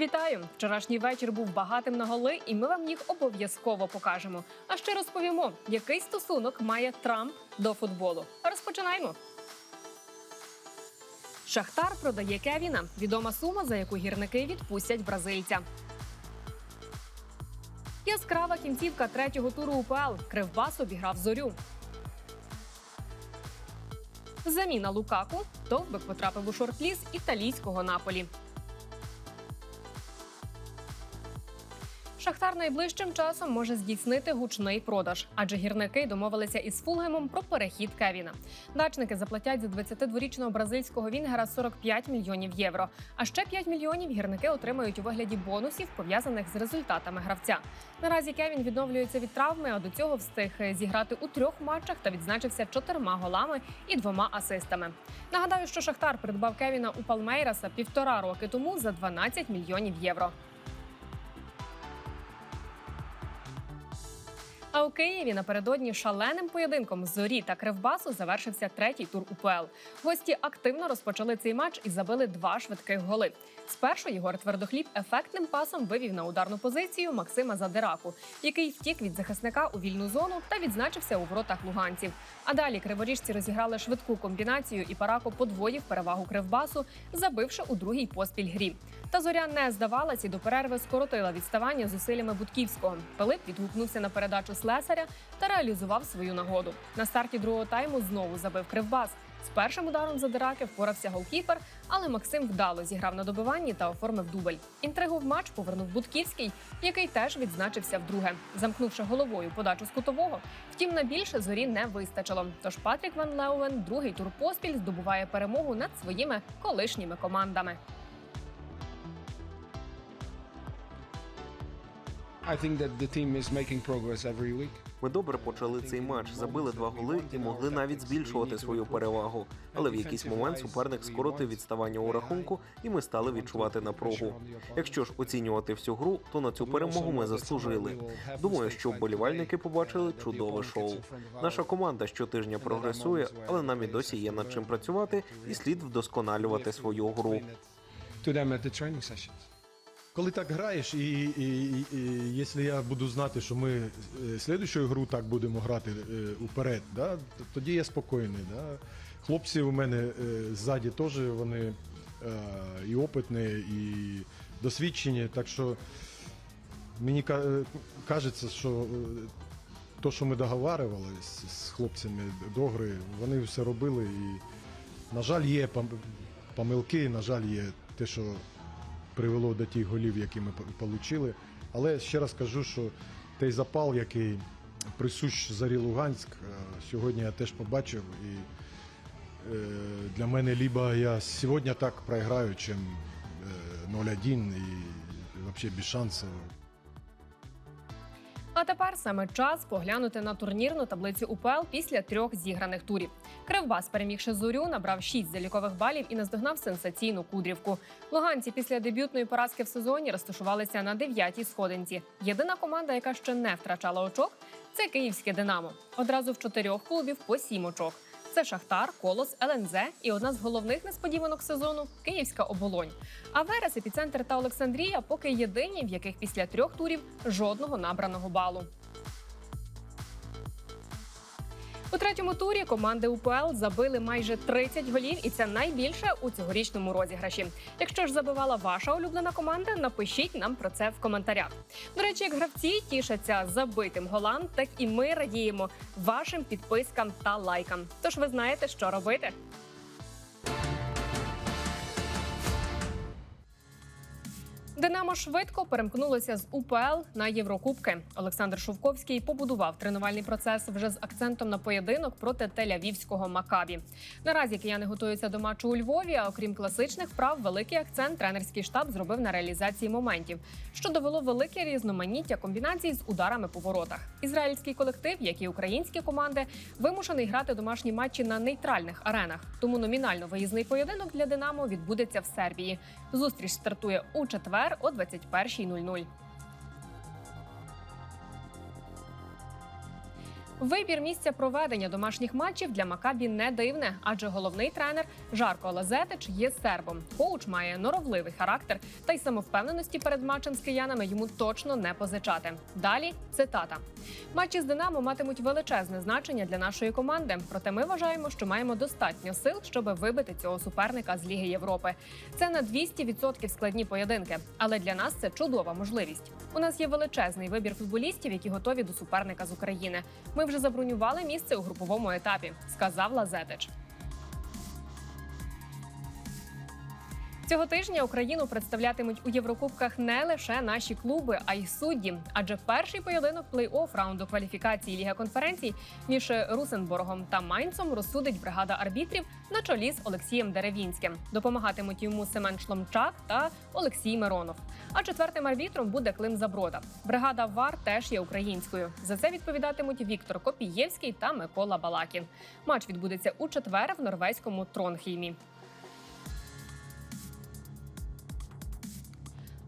Вітаю! Вчорашній вечір був багатим на голи, і ми вам їх обов'язково покажемо. А ще розповімо, який стосунок має Трамп до футболу. Розпочинаємо. Шахтар продає Кевіна. Відома сума, за яку гірники відпустять бразильця. Яскрава кінцівка третього туру УПЛ. Кривбас обіграв зорю. Заміна Лукаку. Довбик потрапив у шорт-ліс італійського наполі. Шахтар найближчим часом може здійснити гучний продаж, адже гірники домовилися із Фулгемом про перехід Кевіна. Дачники заплатять за 22-річного бразильського вінгера 45 мільйонів євро. А ще 5 мільйонів гірники отримають у вигляді бонусів, пов'язаних з результатами гравця. Наразі Кевін відновлюється від травми, а до цього встиг зіграти у трьох матчах та відзначився чотирма голами і двома асистами. Нагадаю, що Шахтар придбав Кевіна у Палмейраса півтора роки тому за 12 мільйонів євро. А у Києві напередодні шаленим поєдинком зорі та кривбасу завершився третій тур УПЛ. Гості активно розпочали цей матч і забили два швидких голи. Спершу Єгор Твердохліб ефектним пасом вивів на ударну позицію Максима Задираку, який втік від захисника у вільну зону та відзначився у воротах луганців. А далі криворіжці розіграли швидку комбінацію, і Парако подвоїв перевагу кривбасу, забивши у другій поспіль грі. Та зоря не здавалась і до перерви скоротила відставання зусиллями Будківського. Пилип відгукнувся на передачу слесаря та реалізував свою нагоду. На старті другого тайму знову забив кривбас. З першим ударом задираки впорався голкіпер, але Максим вдало зіграв на добиванні та оформив дубль. Інтригу в матч повернув Будківський, який теж відзначився вдруге, замкнувши головою подачу з кутового. Втім, на більше зорі не вистачило. Тож Патрік Ван Леуен другий тур поспіль здобуває перемогу над своїми колишніми командами. Ми добре почали цей матч, забили два голи і могли навіть збільшувати свою перевагу. Але в якийсь момент суперник скоротив відставання у рахунку, і ми стали відчувати напругу. Якщо ж оцінювати всю гру, то на цю перемогу ми заслужили. Думаю, що вболівальники побачили чудове шоу. Наша команда щотижня прогресує, але нам і досі є над чим працювати, і слід вдосконалювати свою гру. Коли так граєш, і, і, і, і якщо я буду знати, що ми е, слідущу гру так будемо грати е, уперед, да, тоді я спокійний. Да. Хлопці у мене е, ззаді теж вони е, і опитні, і досвідчені. Так що мені ка- кажеться, що е, то, що ми договарювалися з хлопцями до гри, вони все робили. І, на жаль, є пом- помилки, на жаль, є те, що привело до тих голів, які ми отримали. Але ще раз кажу, що той запал, який присущ Зарі Луганськ, е, сьогодні я теж побачив. І е, для мене либо я сьогодні так програю, чим е, 0-1 і взагалі без шансів. Тепер саме час поглянути на турнірну таблицю УПЛ після трьох зіграних турів. Кривбас, перемігши зорю, набрав шість залікових балів і наздогнав сенсаційну кудрівку. Луганці після дебютної поразки в сезоні розташувалися на дев'ятій сходинці. Єдина команда, яка ще не втрачала очок, це київське Динамо. Одразу в чотирьох клубів по сім очок. Це Шахтар, Колос, ЛНЗ і одна з головних несподіванок сезону Київська оболонь. А Верес, епіцентр та Олександрія поки єдині, в яких після трьох турів жодного набраного балу. У третьому турі команди УПЛ забили майже 30 голів, і це найбільше у цьогорічному розіграші. Якщо ж забивала ваша улюблена команда, напишіть нам про це в коментарях. До речі, як гравці тішаться забитим голам, так і ми радіємо вашим підпискам та лайкам. Тож ви знаєте, що робити. Динамо швидко перемкнулося з УПЛ на Єврокубки. Олександр Шовковський побудував тренувальний процес вже з акцентом на поєдинок проти Тель-Авівського Макабі. Наразі кияни готуються до матчу у Львові. А окрім класичних вправ, великий акцент тренерський штаб зробив на реалізації моментів, що довело велике різноманіття комбінацій з ударами по воротах. Ізраїльський колектив, як і українські команди, вимушений грати домашні матчі на нейтральних аренах. Тому номінально виїзний поєдинок для Динамо відбудеться в Сербії. Зустріч стартує у четвер о 21.00. Вибір місця проведення домашніх матчів для Макабі не дивне, адже головний тренер Жарко Лазетич є сербом. Коуч має норовливий характер, та й самовпевненості перед матчем з киянами йому точно не позичати. Далі цитата: матчі з Динамо матимуть величезне значення для нашої команди. Проте ми вважаємо, що маємо достатньо сил, щоб вибити цього суперника з Ліги Європи. Це на 200% складні поєдинки, але для нас це чудова можливість. У нас є величезний вибір футболістів, які готові до суперника з України. Ми вже забронювали місце у груповому етапі, сказав Лазетич. Цього тижня Україну представлятимуть у Єврокубках не лише наші клуби, а й судді. Адже перший поєдинок плей-офф раунду кваліфікації Ліга конференцій між Русенборгом та Майнцом розсудить бригада арбітрів на чолі з Олексієм Деревінським. Допомагатимуть йому Семен Шломчак та Олексій Миронов. А четвертим арбітром буде Клим Заброда. Бригада ВАР теж є українською. За це відповідатимуть Віктор Копієвський та Микола Балакін. Матч відбудеться у четвер в норвезькому Тронхеймі.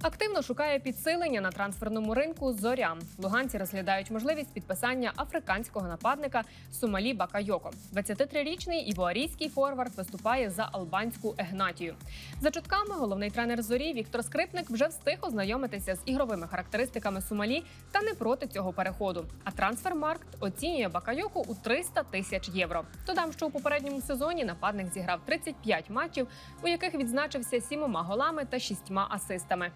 Активно шукає підсилення на трансферному ринку зоря. Луганці розглядають можливість підписання африканського нападника Сумалі Бакайоко. 23-річний івуарійський форвард виступає за албанську Егнатію. За чутками, головний тренер зорі Віктор Скрипник вже встиг ознайомитися з ігровими характеристиками Сумалі та не проти цього переходу. А трансфермаркт оцінює Бакайоко у 300 тисяч євро. Додам, що у попередньому сезоні нападник зіграв 35 матчів, у яких відзначився сімома голами та шістьма асистами.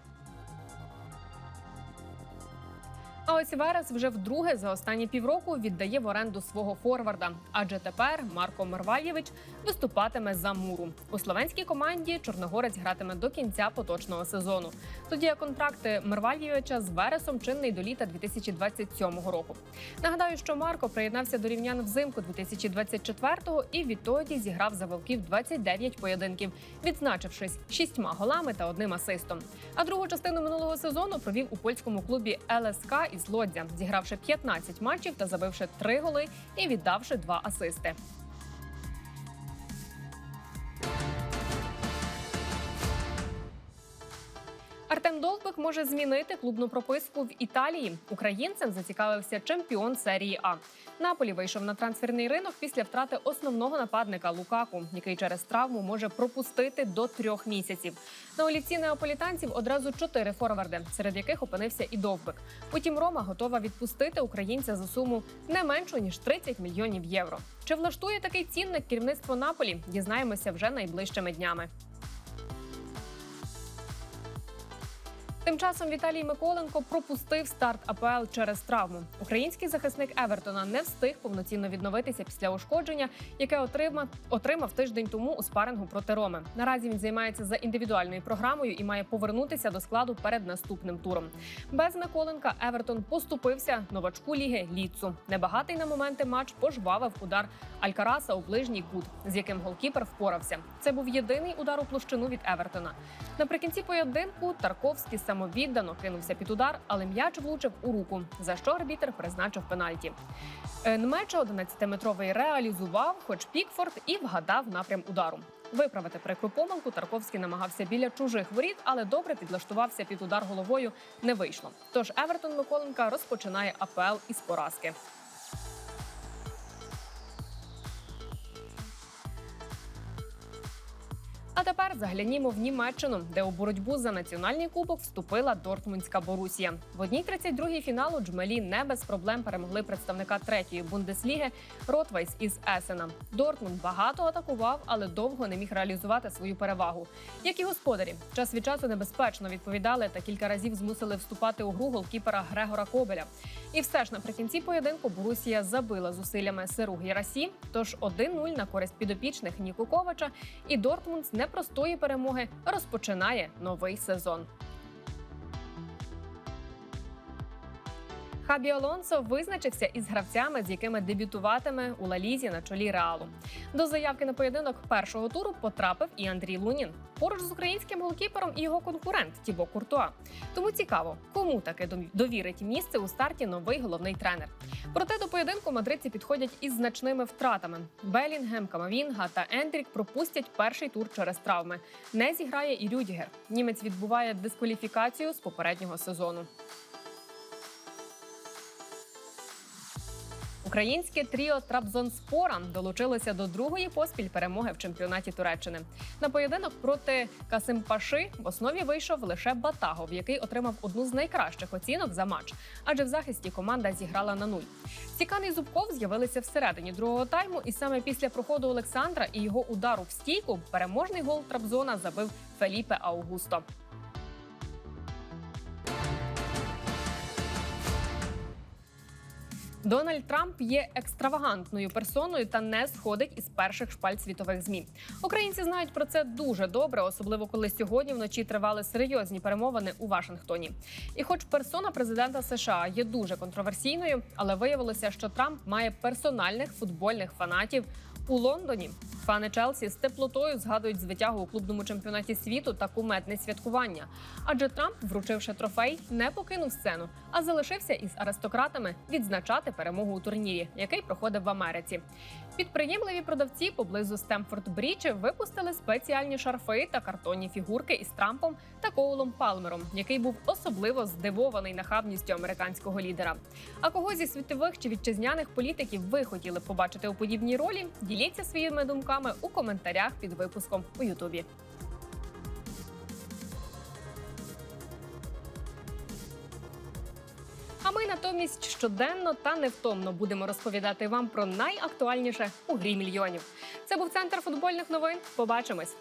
А ось Верес вже вдруге за останні півроку віддає в оренду свого форварда. Адже тепер Марко Мервальєвич виступатиме за муру. У словенській команді Чорногорець гратиме до кінця поточного сезону. Тоді контракти Мервальєвича з Вересом чинний до літа 2027 року. Нагадаю, що Марко приєднався до рівнян взимку 2024-го і відтоді зіграв за Вовків 29 поєдинків, відзначившись шістьма голами та одним асистом. А другу частину минулого сезону провів у польському клубі ЛСК із Лодзя, зігравши 15 матчів та забивши 3 голи і віддавши 2 асисти. Артем Довбик може змінити клубну прописку в Італії. Українцем зацікавився чемпіон серії А. Наполі вийшов на трансферний ринок після втрати основного нападника Лукаку, який через травму може пропустити до трьох місяців. На олівці неаполітанців одразу чотири форварди, серед яких опинився і Довбик. Утім, Рома готова відпустити українця за суму не меншу ніж 30 мільйонів євро. Чи влаштує такий цінник керівництво Наполі? Дізнаємося вже найближчими днями. Тим часом Віталій Миколенко пропустив старт АПЛ через травму. Український захисник Евертона не встиг повноцінно відновитися після ушкодження, яке отримав, отримав тиждень тому у спарингу проти Роми. Наразі він займається за індивідуальною програмою і має повернутися до складу перед наступним туром. Без Миколенка Евертон поступився новачку ліги Ліцу. Небагатий на моменти матч пожвавив удар Алькараса у ближній кут, з яким голкіпер впорався. Це був єдиний удар у площину від Евертона. Наприкінці поєдинку Тарковський самовіддано кинувся під удар, але м'яч влучив у руку, за що арбітер призначив пенальті. Нмеча 11-метровий реалізував, хоч Пікфорд, і вгадав напрям удару. Виправити прикру помилку Тарковський намагався біля чужих воріт, але добре підлаштувався під удар головою. Не вийшло. Тож Евертон Миколенка розпочинає АПЛ із поразки. А тепер заглянімо в Німеччину, де у боротьбу за національний кубок вступила Дортмундська Борусія. В одній 32-й фіналу Джмелі не без проблем перемогли представника третьої бундесліги Ротвайс із Есена. Дортмунд багато атакував, але довго не міг реалізувати свою перевагу. Як і господарі, час від часу небезпечно відповідали та кілька разів змусили вступати у гру голкіпера Грегора Кобеля. І все ж наприкінці поєдинку Борусія забила зусиллями Сиру Гірасі, тож 1-0 на користь підопічних Ніку Ковача, і Дортмунд з непростої перемоги розпочинає новий сезон. Хабі Алонсо визначився із гравцями, з якими дебютуватиме у Лалізі на чолі Реалу. До заявки на поєдинок першого туру потрапив і Андрій Лунін. Поруч з українським голкіпером і його конкурент Тібо Куртуа. Тому цікаво, кому таки довірить місце у старті новий головний тренер. Проте до поєдинку мадридці підходять із значними втратами. Белінгем, Камавінга та Ендрік пропустять перший тур через травми. Не зіграє і Рюдігер. Німець відбуває дискваліфікацію з попереднього сезону. Українське тріо Трабзонспора долучилося до другої поспіль перемоги в чемпіонаті Туреччини. На поєдинок проти Касимпаши в основі вийшов лише Батагов, який отримав одну з найкращих оцінок за матч, адже в захисті команда зіграла на нуль. Цікан і Зубков з'явилися всередині другого тайму, і саме після проходу Олександра і його удару в стійку переможний гол Трабзона забив Феліпе Аугусто. Дональд Трамп є екстравагантною персоною та не сходить із перших шпальт світових змі. Українці знають про це дуже добре, особливо коли сьогодні вночі тривали серйозні перемовини у Вашингтоні. І, хоч персона президента США є дуже контроверсійною, але виявилося, що Трамп має персональних футбольних фанатів. У Лондоні фани Челсі з теплотою згадують звитягу у клубному чемпіонаті світу та куметне святкування. Адже Трамп, вручивши трофей, не покинув сцену, а залишився із аристократами відзначати перемогу у турнірі, який проходив в Америці. Підприємливі продавці поблизу Стемфорд Брічі випустили спеціальні шарфи та картонні фігурки із Трампом та Коулом Палмером, який був особливо здивований нахабністю американського лідера. А кого зі світових чи вітчизняних політиків ви хотіли побачити у подібній ролі? Діліться своїми думками у коментарях під випуском у Ютубі. А ми натомість щоденно та невтомно будемо розповідати вам про найактуальніше у грі мільйонів. Це був центр футбольних новин. Побачимось.